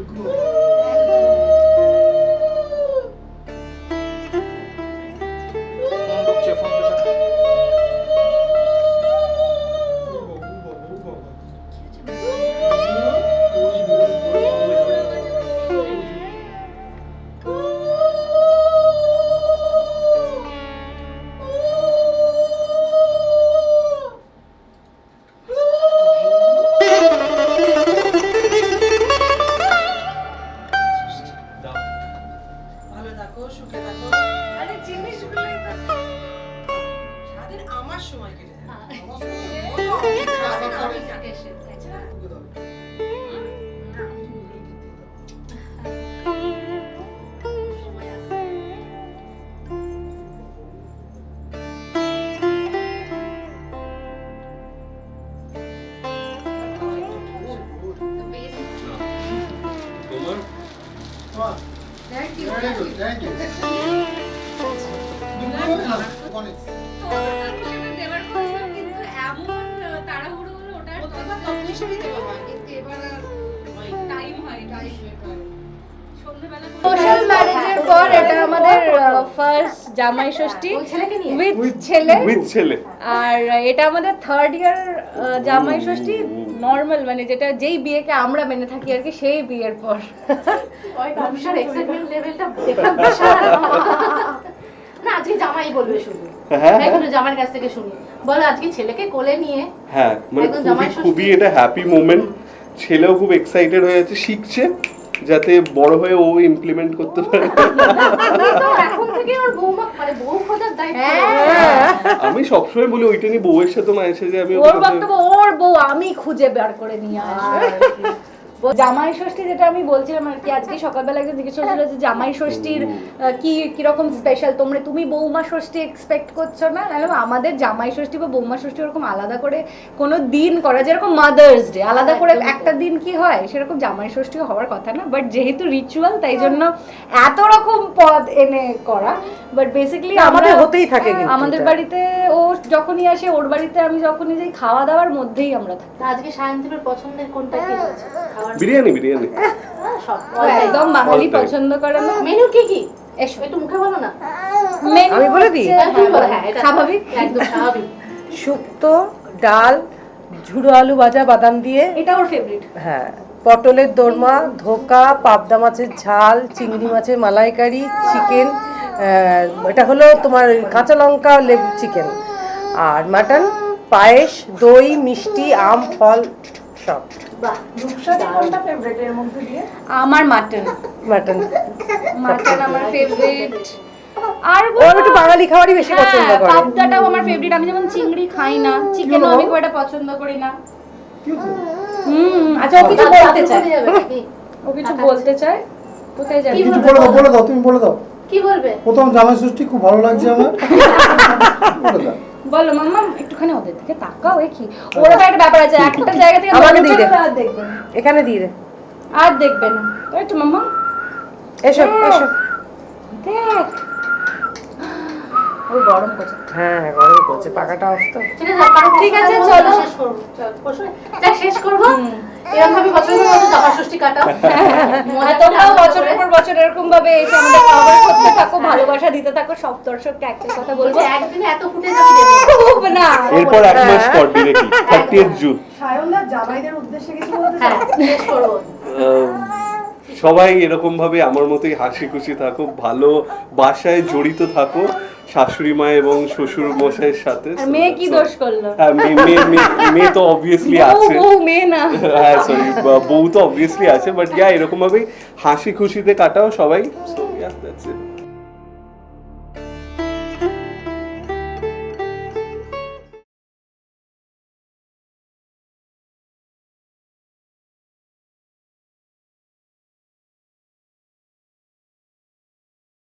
ভালো থাকো সুখে থাকো। আরে আমার সময় কেটে যায়। Thank you. সোশ্যাল ম্যারেজের পর এটা আমাদের ফার্স্ট জামাই ষষ্ঠী উইথ ছেলে উইথ ছেলে আর এটা আমাদের থার্ড ইয়ার জামাই ষষ্ঠী নর্মাল মানে যেটা যেই বিয়েকে আমরা মেনে থাকি আর কি সেই বিয়ের পর। না আজকে জামাই বলবে শুধু। হ্যাঁ একটু জামাইয়ের কাছ থেকে শুনি। বলো আজকে ছেলেকে কোলে নিয়ে হ্যাঁ মানে খুবই জামাই খুবই এটা হ্যাপি মোমেন্ট ছেলেও খুব এক্সাইটেড হয়ে আছে শিখছে যাতে বড় হয়ে ও ইমপ্লিমেন্ট করতে পারে। এখন থেকে ওর বৌমা মানে বউ খোঁজার দায়িত্ব হ্যাঁ আমি সবসময় বলি ওইটা নিয়ে বউয়ের সাথে মায়ের সাথে আমি ওর বক্তব্য ওর বউ আমি খুঁজে বের করে নিয়ে আসব। জামাই ষষ্ঠী যেটা আমি বলছিলাম আর কি আজকে সকালবেলা একজন জিজ্ঞেস করছিল যে জামাই ষষ্ঠীর কি কীরকম স্পেশাল তোমরা তুমি বৌমা ষষ্ঠী এক্সপেক্ট করছ না? নাহলে আমাদের জামাই ষষ্ঠী বা বৌমা ষষ্ঠী ওরকম আলাদা করে কোনো দিন করা যেরকম মাদার্স ডে আলাদা করে একটা দিন কি হয় সেরকম জামাই ষষ্ঠীও হওয়ার কথা না বাট যেহেতু রিচুয়াল তাই জন্য এত রকম পদ এনে করা বাট বেসিক্যালি আমাদের হতেই থাকে আমাদের বাড়িতে ও যখনই আসে ওর বাড়িতে আমি যখনই যাই খাওয়া দাওয়ার মধ্যেই আমরা থাকি। আজকে সায়ন্তীর পছন্দের কোনটা কি হয়েছে? খাওয়ার বিরিয়ানি বিরিয়ানি। হ্যাঁ, একদম বাঙালি পছন্দ করে না। মেনু কি কি? এসো। একটু মুখে বলো না। Menu আমি বলে দিই? হ্যাঁ, হ্যাঁ, স্বাভাবিক? একদম স্বাভাবিক। শুক্তো ডাল ঝুড়ো আলু ভাজা বাদাম দিয়ে। এটা ওর ফেভারিট হ্যাঁ পটলের দোরমা ধোকা পাবদা মাছের ঝাল চিংড়ি মাছের মালাইকারি চিকেন এটা হলো তোমার কাঁচা লঙ্কা লেবু চিকেন। আর মাটন পায়েস দই মিষ্টি আম ফল। সব আমার মাটন। মাটন। মাটন আমার ফেভারিট আর একটু বাঙালি খাবারই বেশি হ্যাঁ, পছন্দ করে। পাবদাটাও আমার ফেভারিট আমি যেমন চিংড়ি খাই না চিকেনও আমি খুব পছন্দ করি না। হুম আচ্ছা ও কিছু বলতে চায়? ও কিছু বলতে চায়? কোথায় যাবে? কি কিছু বলবে? বলে দাও বলে দাও তুমি বলে দাও। কি বলবে? প্রথম জামাই ষষ্ঠী খুব ভালো লাগছে আমার। বলে দাও বলো মাম্মা একটুখানি ওদের দিকে তাকাও কি ওরা তো একটা ব্যাপার আছে একটা জায়গা থেকে আমাকে দিয়ে দে। আর দেখবে এখানে দিয়ে দে। আর দেখবে না। একটু তো মাম্মা। এসো এসো। দেখ। ও গরম করছে। হ্যাঁ হ্যাঁ গরম করছে। পাকাটা অফ ঠিক আছে কারণ ঠিক আছে, কথা চলো। শেষ করব চল, শেষ করব? এরকম ভাবে বছরের মতো জামা ষষ্ঠী কাটাও। তোমরাও বছরের পর বছর এরকম ভাবে এসে আমাদের কভার করতে থাকো ভালোবাসা দিতে থাকো সব দর্শককে একটা কথা বলব। একদিনে এত ফুটেজ আমি না। এরপর এক মাস পর ডিরেক্টলি থার্টি জুন হ্যাঁ শেষ করব। সবাই এরকম ভাবে আমার মতোই হাসি খুশি থাকো ভালো বাসায় জড়িত থাকো শাশুড়ি মা এবং শ্বশুর মশাইয়ের সাথে। মেয়ে কি দোষ করল? হ্যাঁ মেয়ে মেয়ে- তো অবভিয়াসলি আছে। বউ মেয়ে না। হ্যাঁ সরি বউ তো অবভিয়াসলি আছে বাট ইয়া এরকম ভাবেই হাসি খুশিতে কাটাও সবাই। So yeah that's it